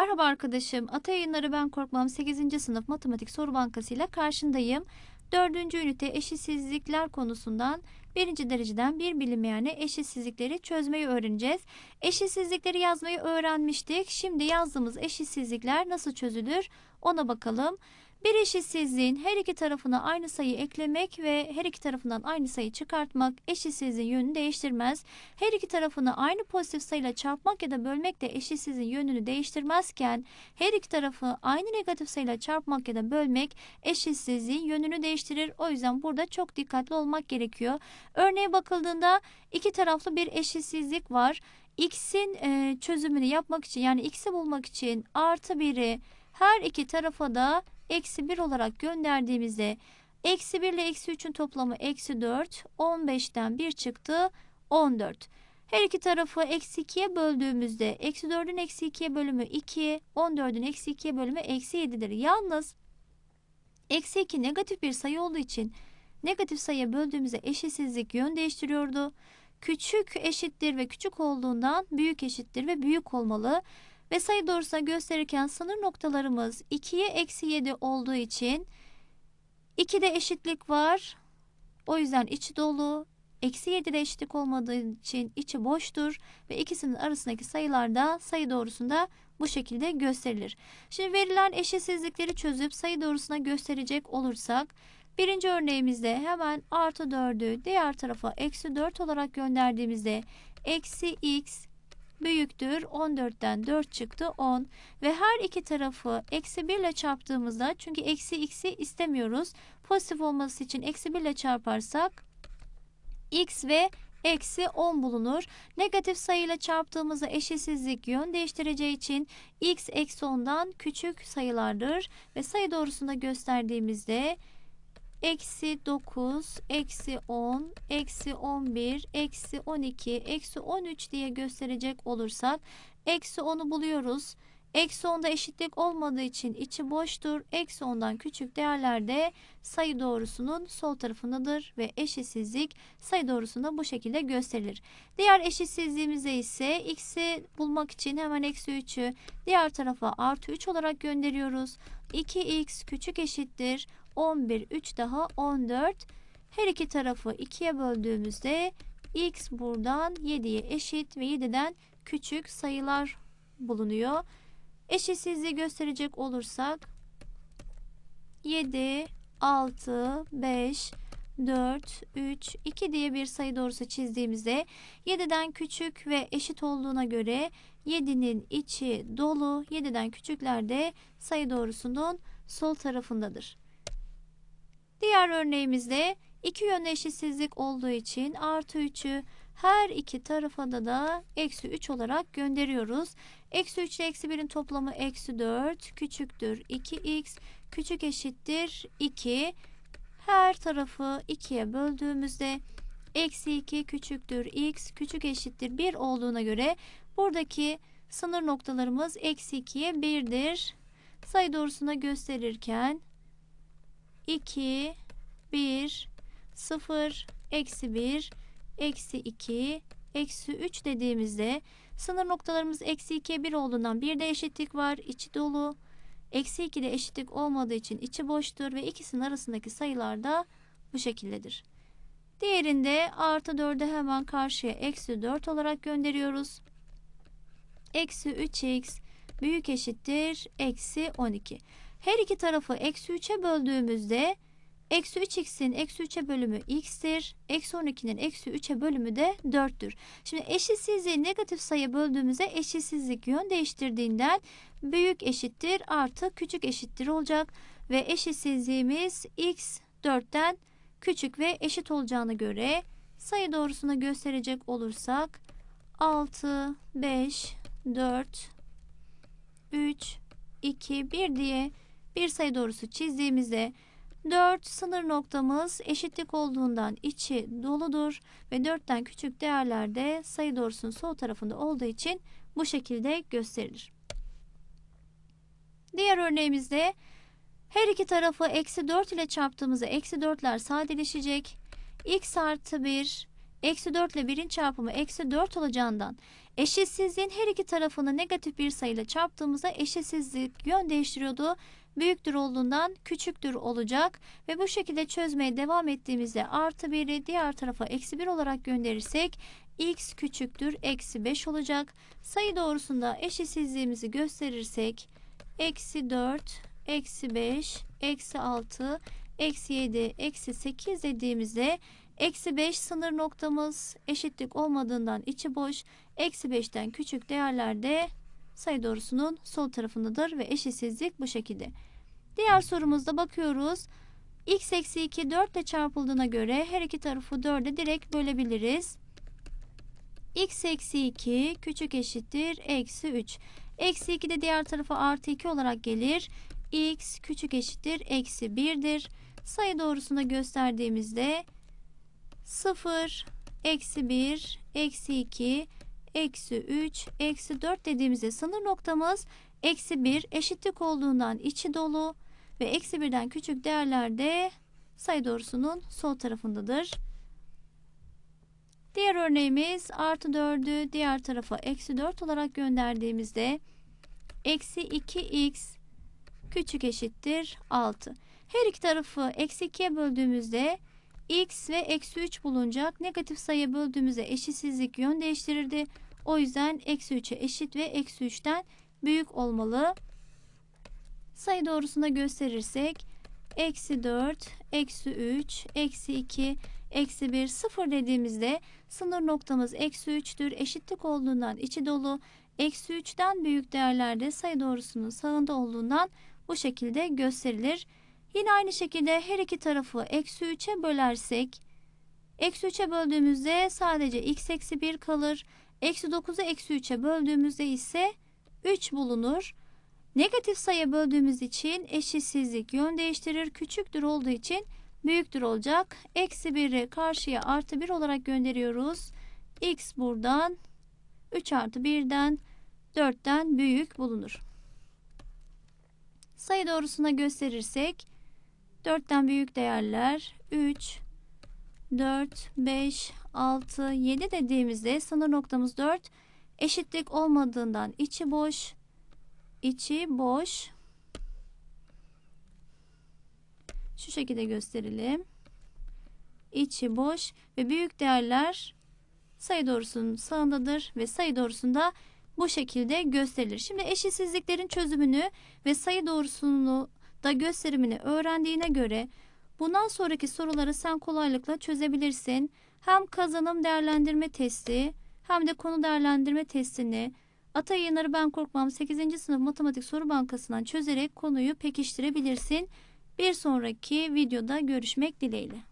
Merhaba arkadaşım. Ata yayınları ben korkmam 8. sınıf matematik soru bankası ile karşındayım. 4. ünite eşitsizlikler konusundan birinci dereceden bir bilinmeyene eşitsizlikleri çözmeyi öğreneceğiz. Eşitsizlikleri yazmayı öğrenmiştik. Şimdi yazdığımız eşitsizlikler nasıl çözülür ona bakalım. Bir eşitsizliğin her iki tarafına aynı sayı eklemek ve her iki tarafından aynı sayı çıkartmak eşitsizliğin yönünü değiştirmez. Her iki tarafını aynı pozitif sayıyla çarpmak ya da bölmek de eşitsizliğin yönünü değiştirmezken her iki tarafı aynı negatif sayıyla çarpmak ya da bölmek eşitsizliğin yönünü değiştirir. O yüzden burada çok dikkatli olmak gerekiyor. Örneğe bakıldığında iki taraflı bir eşitsizlik var. X'in e, çözümünü yapmak için yani X'i bulmak için artı 1'i her iki tarafa da eksi 1 olarak gönderdiğimizde eksi 1 ile eksi 3'ün toplamı eksi 4. 15'ten 1 çıktı 14. Her iki tarafı eksi 2'ye böldüğümüzde eksi 4'ün eksi 2'ye bölümü 2, 14'ün eksi 2'ye bölümü eksi 7'dir. Yalnız eksi 2 negatif bir sayı olduğu için negatif sayıya böldüğümüzde eşitsizlik yön değiştiriyordu. Küçük eşittir ve küçük olduğundan büyük eşittir ve büyük olmalı. Ve sayı doğrusuna gösterirken sınır noktalarımız 2'ye eksi 7 olduğu için 2'de eşitlik var. O yüzden içi dolu. Eksi 7'de eşitlik olmadığı için içi boştur. Ve ikisinin arasındaki sayılar da sayı doğrusunda bu şekilde gösterilir. Şimdi verilen eşitsizlikleri çözüp sayı doğrusuna gösterecek olursak birinci örneğimizde hemen artı 4'ü diğer tarafa eksi 4 olarak gönderdiğimizde eksi x büyüktür. 14'ten 4 çıktı 10 ve her iki tarafı eksi 1 ile çarptığımızda çünkü eksi x'i istemiyoruz. Pozitif olması için eksi 1 ile çarparsak x ve eksi 10 bulunur. Negatif sayıyla çarptığımızda eşitsizlik yön değiştireceği için x eksi 10'dan küçük sayılardır. Ve sayı doğrusunda gösterdiğimizde eksi 9, eksi 10, eksi 11, eksi 12, eksi 13 diye gösterecek olursak eksi 10'u buluyoruz. Eksi 10'da eşitlik olmadığı için içi boştur. Eksi 10'dan küçük değerlerde sayı doğrusunun sol tarafındadır ve eşitsizlik sayı doğrusunda bu şekilde gösterilir. Diğer eşitsizliğimizde ise x'i bulmak için hemen eksi 3'ü diğer tarafa artı 3 olarak gönderiyoruz. 2x küçük eşittir 11, 3 daha 14. Her iki tarafı 2'ye böldüğümüzde x buradan 7'ye eşit ve 7'den küçük sayılar bulunuyor. Eşitsizliği gösterecek olursak 7, 6, 5, 4, 3, 2 diye bir sayı doğrusu çizdiğimizde 7'den küçük ve eşit olduğuna göre 7'nin içi dolu, 7'den küçükler de sayı doğrusunun sol tarafındadır. Diğer örneğimizde iki yönlü eşitsizlik olduğu için artı 3'ü her iki tarafa da da eksi 3 olarak gönderiyoruz. Eksi 3 ile eksi 1'in toplamı eksi 4 küçüktür 2x küçük eşittir 2. Her tarafı 2'ye böldüğümüzde eksi 2 küçüktür x küçük eşittir 1 olduğuna göre buradaki sınır noktalarımız eksi 2'ye 1'dir. Sayı doğrusuna gösterirken 2, 1, 0, eksi 1, eksi 2, eksi 3 dediğimizde sınır noktalarımız eksi 2'ye 1 olduğundan bir de eşitlik var. içi dolu. Eksi 2'de eşitlik olmadığı için içi boştur ve ikisinin arasındaki sayılar da bu şekildedir. Diğerinde artı 4'e hemen karşıya eksi 4 olarak gönderiyoruz. Eksi 3x büyük eşittir eksi 12. Her iki tarafı eksi 3'e böldüğümüzde eksi 3x'in eksi 3'e bölümü x'tir. Eksi 12'nin eksi 3'e bölümü de 4'tür. Şimdi eşitsizliği negatif sayı böldüğümüzde eşitsizlik yön değiştirdiğinden büyük eşittir artı küçük eşittir olacak. Ve eşitsizliğimiz x 4'ten küçük ve eşit olacağına göre sayı doğrusuna gösterecek olursak 6, 5, 4, 3, 2, 1 diye bir sayı doğrusu çizdiğimizde 4 sınır noktamız eşitlik olduğundan içi doludur ve 4'ten küçük değerlerde sayı doğrusunun sol tarafında olduğu için bu şekilde gösterilir. Diğer örneğimizde her iki tarafı eksi 4 ile çarptığımızda eksi 4'ler sadeleşecek. x artı 1 eksi 4 ile 1'in çarpımı eksi 4 olacağından eşitsizliğin her iki tarafını negatif bir sayıyla çarptığımızda eşitsizlik yön değiştiriyordu. Büyüktür olduğundan küçüktür olacak ve bu şekilde çözmeye devam ettiğimizde artı 1'i diğer tarafa eksi 1 olarak gönderirsek x küçüktür eksi 5 olacak. Sayı doğrusunda eşitsizliğimizi gösterirsek eksi 4, eksi 5, eksi 6, eksi 7, eksi 8 dediğimizde eksi 5 sınır noktamız eşitlik olmadığından içi boş. Eksi 5'ten küçük değerlerde sayı doğrusunun sol tarafındadır ve eşitsizlik bu şekilde. Diğer sorumuzda bakıyoruz. x eksi 2 4 ile çarpıldığına göre her iki tarafı 4'e direkt bölebiliriz. x eksi 2 küçük eşittir eksi 3. Eksi 2 de diğer tarafa artı 2 olarak gelir. x küçük eşittir eksi 1'dir. Sayı doğrusunda gösterdiğimizde 0, eksi 1, eksi 2, eksi 3, eksi 4 dediğimizde sınır noktamız eksi 1 eşitlik olduğundan içi dolu ve eksi 1'den küçük değerlerde sayı doğrusunun sol tarafındadır. Diğer örneğimiz artı 4'ü diğer tarafa eksi 4 olarak gönderdiğimizde eksi 2x küçük eşittir 6. Her iki tarafı eksi 2'ye böldüğümüzde x ve eksi 3 bulunacak. Negatif sayıya böldüğümüzde eşitsizlik yön değiştirirdi. O yüzden eksi 3'e eşit ve eksi 3'ten büyük olmalı. Sayı doğrusunda gösterirsek eksi 4, eksi 3, eksi 2, eksi 1, 0 dediğimizde sınır noktamız eksi 3'tür. Eşitlik olduğundan içi dolu. Eksi 3'ten büyük değerlerde sayı doğrusunun sağında olduğundan bu şekilde gösterilir. Yine aynı şekilde her iki tarafı eksi 3'e bölersek eksi 3'e böldüğümüzde sadece x eksi 1 kalır. Eksi 9'u eksi 3'e böldüğümüzde ise 3 bulunur. Negatif sayıya böldüğümüz için eşitsizlik yön değiştirir. Küçüktür olduğu için büyüktür olacak. Eksi 1'i karşıya artı 1 olarak gönderiyoruz. x buradan 3 artı 1'den 4'ten büyük bulunur. Sayı doğrusuna gösterirsek 4'ten büyük değerler 3, 4, 5, 6, 7 dediğimizde sınır noktamız 4. Eşitlik olmadığından içi boş, içi boş. Şu şekilde gösterelim. İçi boş ve büyük değerler sayı doğrusunun sağındadır ve sayı doğrusunda bu şekilde gösterilir. Şimdi eşitsizliklerin çözümünü ve sayı doğrusunu da gösterimini öğrendiğine göre bundan sonraki soruları sen kolaylıkla çözebilirsin. Hem kazanım değerlendirme testi hem de konu değerlendirme testini Ata Yayınları Ben Korkmam 8. sınıf matematik soru bankasından çözerek konuyu pekiştirebilirsin. Bir sonraki videoda görüşmek dileğiyle.